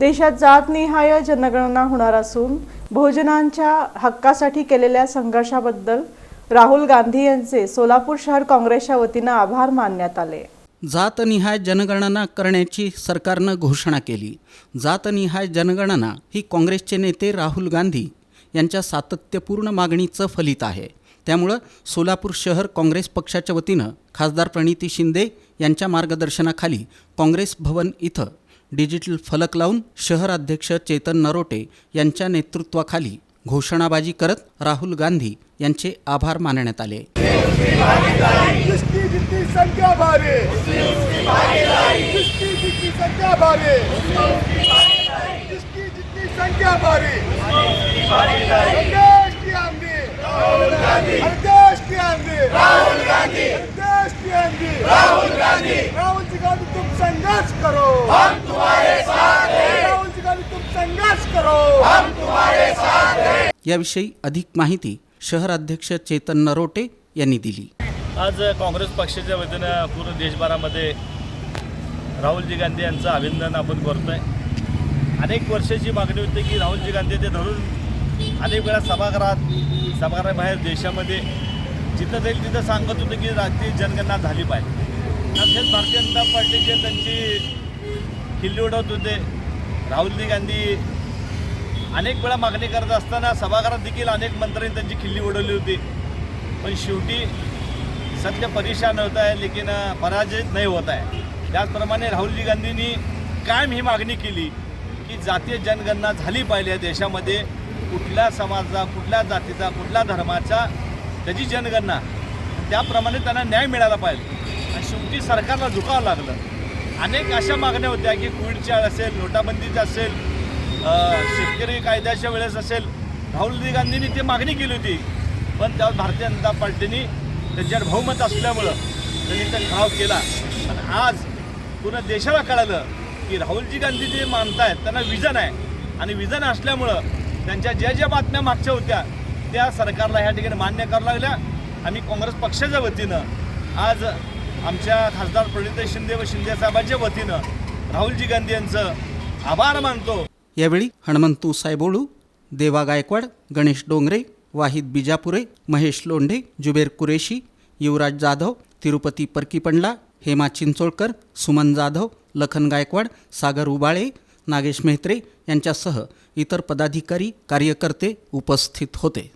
देशात जातनिहाय जनगणना होणार असून बहुजनांच्या हक्कासाठी केलेल्या संघर्षाबद्दल राहुल गांधी यांचे सोलापूर शहर काँग्रेसच्या वतीनं आभार मानण्यात आले. जातनिहाय जनगणना करण्याची सरकारनं घोषणा केली. जातनिहाय जनगणना ही काँग्रेसचे नेते राहुल गांधी यांच्या सातत्यपूर्ण मागणीचं फलित आहे. त्यामुळं सोलापूर शहर काँग्रेस पक्षाच्या वतीनं खासदार प्रणिती शिंदे यांच्या मार्गदर्शनाखाली काँग्रेस भवन इथं डिजिटल फलक लावून शहर अध्यक्ष चेतन नरोटे यांच्या नेतृत्वाखाली घोषणाबाजी करत राहुल गांधी यांचे आभार मानण्यात आले. की आंधी राहुल गांधी. राहुल जी गांधी तुम संघर्ष करो हम तुम्हारे साथ राहुल जी गांधी तुम संघर्ष करो हम याविषयी अधिक माहिती शहर अध्यक्ष चेतन नरोटे यांनी दिली. आज काँग्रेस पक्षाच्या वतीनं पूर्ण देशभरामध्ये राहुलजी गांधी यांचं अभिनंदन आपण करतोय. अनेक वर्षाची मागणी होती की राहुलजी गांधी ते धरून अनेक वेळा सभागृहात सभागृहाबाहेर देशामध्ये जिथं जाईल तिथं सांगत होतं की राष्ट्रीय जनगणना झाली पाहिजे. तसेच भारतीय जनता पार्टीचे त्यांची किल्ली उडवत होते. राहुलजी गांधी अनेक वेळा मागणी करत असताना सभागृहात देखील अनेक मंत्र्यांनी त्यांची खिल्ली उडवली होती. पण शेवटी सत्य परेशान होत आहे लेकिन पराजित नाही होत आहे. त्याचप्रमाणे राहुलजी गांधींनी कायम ही मागणी केली की जातीय जनगणना झाली पाहिजे देशामध्ये. कुठल्या समाजाचा कुठल्या जातीचा कुठल्या धर्माचा त्याची जनगणना. त्याप्रमाणे त्यांना न्याय मिळाला पाहिजे. आणि शेवटी सरकारला झुकावं लागलं. अनेक अशा मागण्या होत्या की कोविडच्या असेल नोटाबंदीच्या असेल शेतकरी कायद्याच्या वेळेस असेल राहुलजी गांधींनी ती मागणी केली होती. पण त्यावर भारतीय जनता पार्टीने त्यांच्यावर बहुमत असल्यामुळं त्यांनी त्या घाव केला. आणि आज पूर्ण देशाला कळालं की राहुलजी गांधी जे मानतायत त्यांना विजन आहे. आणि विजन असल्यामुळं त्यांच्या ज्या ज्या बातम्या मागच्या होत्या त्या सरकारला ह्या ठिकाणी मान्य करावं लागल्या. आम्ही काँग्रेस पक्षाच्या वतीनं आज आमच्या खासदार प्रणित शिंदे व शिंदे साहेबांच्या वतीनं राहुलजी गांधी यांचं आभार मानतो. यावेळी हणमंतू सायबोळू देवा गायकवाड गणेश डोंगरे वाहिद बिजापुरे महेश लोंढे जुबेर कुरेशी युवराज जाधव तिरुपती परकीपंडला हेमा चिंचोळकर सुमन जाधव लखन गायकवाड सागर उबाळे नागेश मेहत्रे यांच्यासह इतर पदाधिकारी कार्यकर्ते उपस्थित होते.